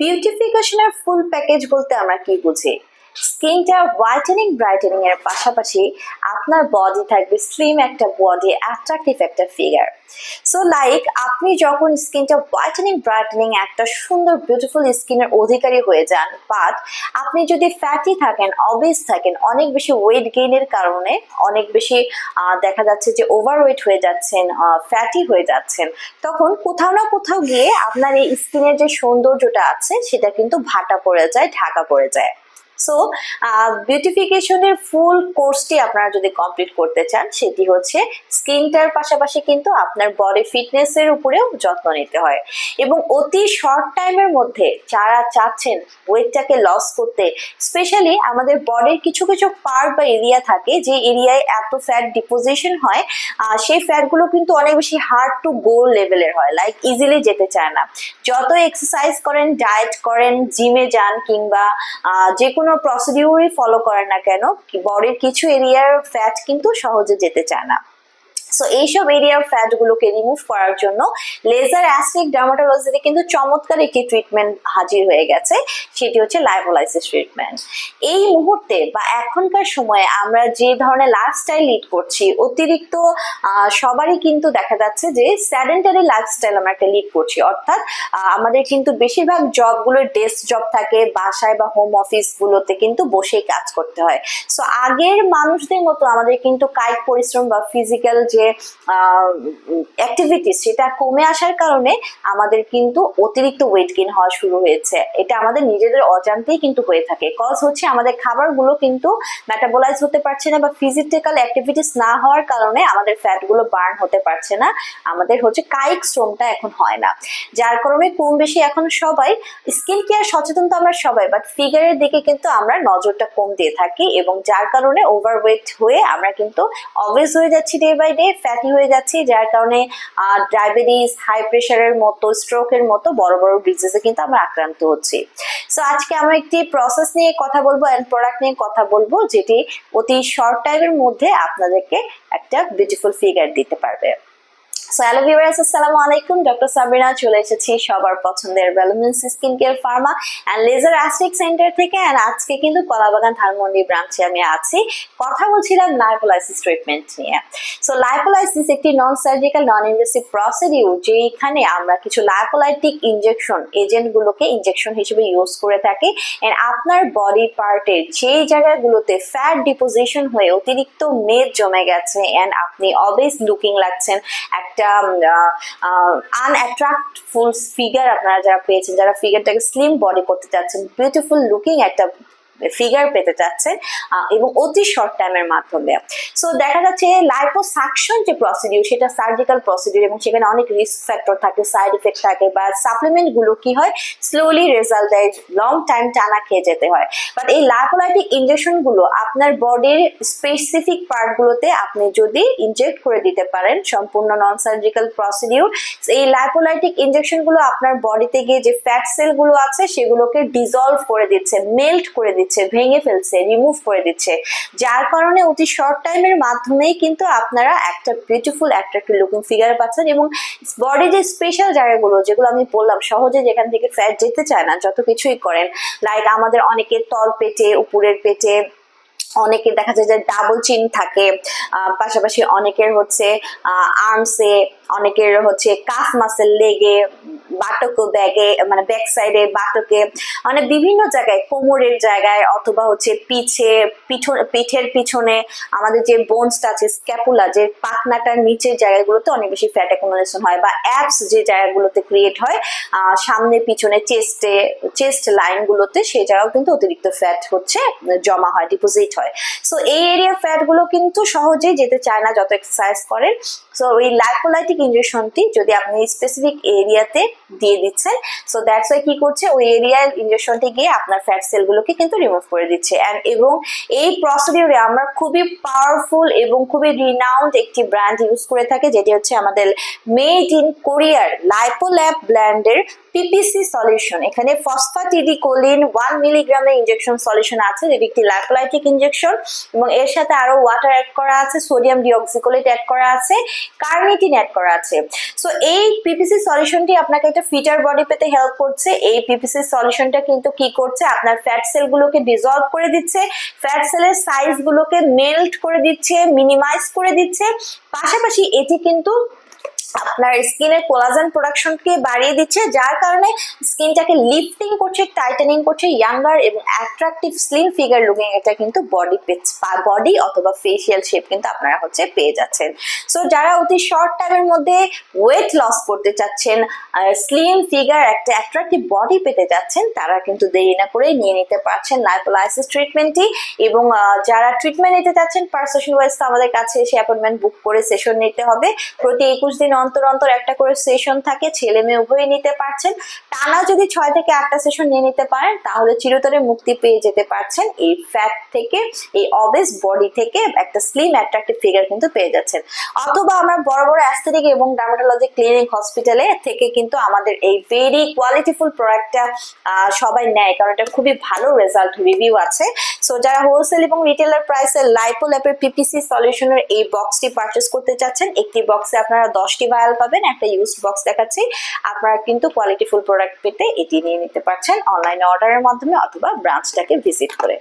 বিউটিফিকেশনের full package বলতে আমরা কি বুঝি? স্কিনটা হোয়াইটেনিং ব্রাইটেনিং এর পাশাপাশি আপনার বডি থাকবে স্লিম একটা বডি অ্যাট্রাকটিভ একটা ফিগার সো লাইক আপনি যখন স্কিনটা হোয়াইটেনিং ব্রাইটেনিং একটা সুন্দর বিউটিফুল স্কিনের অধিকারী হয়ে যান বাট আপনি যদি ফ্যাটি থাকেন অবেস থাকেন, অনেক বেশি ওয়েট গেইনের কারণে, অনেক বেশি দেখা যাচ্ছে যে ওভারওয়েট হয়ে যাচ্ছেন ফ্যাটি হয়ে যাচ্ছেন, তখন কোথাও না কোথাও গিয়ে আপনার এই স্কিনের যে সৌন্দর্যটা আছে, সেটা কিন্তু ভাটা পড়ে যায়, ঢাকা পড়ে যায়। সো বিউটিফিকেশনের ফুল কোর্সটি আপনারা যদি কমপ্লিট করতে চান, সেটি হচ্ছে স্কিনটার পাশাপাশি কিন্তু আপনার বডি ফিটনেসের উপরেও যত্ন নিতে হয়। এবং অতি শর্ট টাইমের মধ্যে যারা চাচ্ছেন ওয়েটটাকে লস করতে স্পেশালি আমাদের বডির কিছু কিছু পার্ট বা এরিয়া থাকে, যে এরিয়ায় এত ফ্যাট ডিপোজিশন হয় সেই ফ্যাটগুলো কিন্তু অনেক বেশি হার্ড টু গোল লেভেলের হয় লাইক ইজিলি যেতে চায় না। যত এক্সারসাইজ করেন ডায়েট করেন জিমে যান কিংবা যে কোনো প্রসিডিউরই ফলো করেন না কেন? বডির কিছু এরিয়ার ফ্যাট কিন্তু সহজে যেতে চায় না। সো এইসব এরিয়ার ফ্যাট গুলোকে রিমুভ করার জন্য লেজার অ্যাস্টিক ডার্মাটোলজিতে কিন্তু চমৎকার একটি ট্রিটমেন্ট হাজির হয়ে গেছে। সেটি হচ্ছে লাইভোলাইসিস ট্রিটমেন্ট এই মুহূর্তে বা এখনকার সময়ে আমরা যে ধরনের লাইফস্টাইল লিড করছি, অতিরিক্ত সবারই কিন্তু দেখা যাচ্ছে যে স্যাডেন্টারি লাইফস্টাইল আমরা একটা লিড করছি। অর্থাৎ আমাদের কিন্তু বেশিরভাগ জবগুলো ডেস্ক জব থাকে, বাসায় বা হোম অফিস গুলোতে কিন্তু বসেই কাজ করতে হয়। সো আগের মানুষদের মতো আমাদের কিন্তু কায়িক পরিশ্রম বা ফিজিক্যাল যে অ্যাক্টিভিটিস সেটা কমে আসার কারণে আমাদের কিন্তু অতিরিক্ত ওয়েট গেইন হওয়া শুরু হয়েছে। এটা আমাদের নিজেদের অজান্তেই কিন্তু হয়ে থাকে। কজ হচ্ছে আমাদের খাবারগুলো কিন্তু মেটাবোলাইজ হতে পারছে না বা ফিজিক্যাল অ্যাক্টিভিটিস না হওয়ার কারণে আমাদের ফ্যাটগুলো বার্ন হতে পারছে না। আমাদের হচ্ছে কায়িক শ্রমটা এখন হয় না। যার কারণে কম বেশি এখন সবাই স্কিন কেয়ার সচেতন তো আমরা সবাই বাট ফিগারের দিকে কিন্তু আমরা নজরটা কম দিয়ে থাকি এবং যার কারণে ওভারওয়েট হয়ে আমরা কিন্তু অবেজ হয়ে যাচ্ছি ডে বাই ডে ফ্যাটি হয়ে যাচ্ছি, যার কারণে ডায়াবেটিস হাই প্রেশারের মতো স্ট্রোকের মতো বড় বড় ডিজিজে কিন্তু আমরা আক্রান্ত হচ্ছি। সো আজকে আমরা একটি প্রসেস নিয়ে কথা বলব অ্যান্ড প্রোডাক্ট নিয়ে কথা বলব, যেটি অতি শর্ট টাইমের মধ্যে আপনাদেরকে একটা বিউটিফুল ফিগার দিতে পারবে। হ্যালো ভিউয়ার্স আসসালামু আলাইকুম ডক্টর সাবিনা চলে এসেছি সবার পছন্দের skin care pharma and laser aesthetic centre থেকে। অ্যান্ড আজকে কিন্তু কলাবাগান ধানমন্ডি ব্রাঞ্চে আমি আছি। কথা বলছিলাম লাইপোলাইসিস ট্রিটমেন্ট নিয়ে। সো লাইপোলাইসিস একটি নন সার্জিক্যাল নন ইনভেসিভ আমরা কিছু লাইপোলাইটিক ইনজেকশন এজেন্টগুলোকে ইনজেকশন হিসেবে ইউজ করে থাকি। এন্ড আপনার বডি পার্টের যেই জায়গাগুলোতে ফ্যাট ডিপোজিশন হয়ে অতিরিক্ত মেদ জমে গেছে। এন্ড আপনি অবেস লুকিং লাগছেন। একটা আনঅ্যাট্রাক্টফুল ফিগার আপনারা যারা পেয়েছেন, যারা ফিগারটাকে স্লিম বডি করতে চাচ্ছেন বিউটিফুল লুকিং একটা ফিগার পেতে চাচ্ছেন এবং অতি শর্ট টাইমের মাধ্যমে। সো দেখা যাচ্ছে লাইপোসাকশন যে প্রসিডিউর সেটা সার্জিক্যাল প্রসিডিউর এবং সেখানে অনেক রিস্ক ফ্যাক্টর থাকে সাইড এফেক্ট থাকে, বা সাপ্লিমেন্টগুলো কি হয় স্লোলি রেজাল্ট দেয় লং টাইম টানা খেয়ে যেতে হয়। বাট এই লাইপোলাইটিক ইনজেকশনগুলো আপনার বডির স্পেসিফিক পার্ট গুলোতে আপনি যদি ইনজেক্ট করে দিতে পারেন, সম্পূর্ণ নন সার্জিক্যাল প্রসিডিউর এই লাইপোলাইটিক ইনজেকশনগুলো আপনার বডিতে গিয়ে যে ফ্যাট সেলগুলো আছে, সেগুলোকে ডিজলভ করে দিচ্ছে মেল্ট করে দিচ্ছে। ভেঙে ফেলছে রিমুভ করে দিচ্ছে। যার কারণে অতি শর্ট টাইমের মাধ্যমেই কিন্তু আপনারা একটা বিউটিফুল অ্যাট্রাক্টিভ লুকিং ফিগার পাচ্ছেন এবং বডি যে স্পেশাল জায়গাগুলো, যেগুলো আমি বললাম, সহজে যেখান থেকে ফ্যাট যেতে চায় না, যত কিছুই করেন লাইক আমাদের অনেকের তল পেটে, উপরের পেটে অনেকের দেখা যায় যে ডাবল চিন থাকে পাশাপাশি অনেকের হচ্ছে আর্মসে অনেকের হচ্ছে কাফ মাসেল লেগে বাটক ব্যাগে মানে ব্যাক সাইডে বাটকে মানে বিভিন্ন জায়গায়, কোমরের জায়গায় অথবা হচ্ছে পিছে পিছন পিঠের পিছনে আমাদের যে বোনসটা আছে স্ক্যাপুলা যে পাখনাটার নিচের জায়গাগুলোতে অনেক বেশি ফ্যাট অ্যাকুমুলেশন হয় বা অ্যাপস যে জায়গাগুলোতে ক্রিয়েট হয় সামনে, পিছনে চেস্টে চেস্ট লাইনগুলোতে সেই জায়গাও কিন্তু অতিরিক্ত ফ্যাট হচ্ছে, জমা হয় ডিপোজিট হয়। সো এই এরিয়া ফ্যাটগুলো কিন্তু সহজেই যেতে চায় না, যত এক্সারসাইজ করেন। সো ওই লাইপোলাইটিক ইনজেকশনটি যদি আপনি স্পেসিফিক এরিয়াতে দিয়ে দিচ্ছে। সো দ্যাটস ওয়াই কি করছে? ওই এরিয়ার ইনজেকশনটি গিয়ে আপনার ফ্যাট সেলগুলোকে কিন্তু রিমুভ করে দিচ্ছে। অ্যান্ড এবং এই প্রসিডিউরে আমরা খুবই পাওয়ারফুল এবং খুবই রিনাউন্ড একটি ব্র্যান্ড ইউজ করে থাকে, যেটি হচ্ছে আমাদের মেড ইন কোরিয়ার লাইপোল্যাব ব্র্যান্ডের পিপিসি সলিউশন এখানে ফসফাটিডিকোলিন ওয়ান মিলিগ্রামের ইনজেকশন সলিউশন আছে, যেটি একটি লাইকোলাইটিক ইনজেকশন এবং এর সাথে আরও ওয়াটার অ্যাড করা আছে সোডিয়াম ডিঅক্সিকোলেট অ্যাড করা আছে কার্নিটিন অ্যাড করা আছে। সো এই পিপিসি সলিউশনটি আপনাকে একটা ফিটার বডি পেতে হেল্প করছে। এই পিপিসি সলিউশনটা কিন্তু কি করছে? আপনার ফ্যাট সেলগুলোকে ডিজলভ করে দিচ্ছে ফ্যাট সেলের সাইজগুলোকে মেল্ট করে দিচ্ছে মিনিমাইজ করে দিচ্ছে। পাশাপাশি এটি কিন্তু আপনার স্কিনের কোলাজেন প্রোডাকশনকে বাড়িয়ে দিচ্ছে, যার কারণে স্কিনটাকে লিফটিং করছে টাইটেনিং করছে ইয়াঙ্গার এবং অ্যাট্রাকটিভ স্লিম ফিগার লুকিং এটা কিন্তু বডি বডি অথবা ফেসিয়াল শেপ কিন্তু আপনারা হচ্ছে পেয়ে যাচ্ছেন। সো যারা অতি শর্ট টাইমের মধ্যে ওয়েট লস করতে চাচ্ছেন স্লিম ফিগার একটা অ্যাট্রাকটিভ বডি পেতে যাচ্ছেন, তারা কিন্তু দেরি না করে নিয়ে নিতে পারছেন লাইপোলাইসিস ট্রিটমেন্টটি এবং যারা ট্রিটমেন্ট নিতে চাচ্ছেন পার সেশন ওয়াইজ আমাদের কাছে এসে অ্যাপয়েন্টমেন্ট বুক করে সেশন নিতে হবে। প্রতি একুশ দিন অন্তর অন্তর একটা করে সেশন থাকে, ছেলে মেয়ে উভয়ই নিতে পারছেন। টানা যদি ছয় থেকে আটটা সেশন নিয়ে নিতে পারেন, তাহলে চিরতরে মুক্তি পেয়ে যেতে পারছেন। এই ফ্যাট থেকে, এই অবেস বডি থেকে একটা স্লিম অ্যাট্রাকটিভ ফিগার কিন্তু পেয়ে যাচ্ছেন। অথবা আমরা বড় বড় অ্যাস্থেটিক এবং ডার্মাটোলজি ক্লিনিক হসপিটালে থেকে কিন্তু আমাদের এই ভেরি কোয়ালিটিফুল প্রোডাক্টটা সবাই নেয়। কারণ এটা খুবই ভালো রেজাল্ট রিভিউ আছে। সো যারা হোলসেল এবং রিটেলার প্রাইসে লাইপো ল্যাপের পিপিসি সলিউশনের এই বক্সটি পারচেস করতে চাচ্ছেন, একটি বক্সে আপনারা দশটি ভায়াল পাবেন? একটা ইউজ বক্স দেখাচ্ছি। আপনারা কিন্তু কোয়ালিটিফুল প্রোডাক্ট পেতে এটি নিয়ে নিতে পারছেন অনলাইন অর্ডারের মাধ্যমে অথবা ব্রাঞ্চটাকে ভিজিট করে।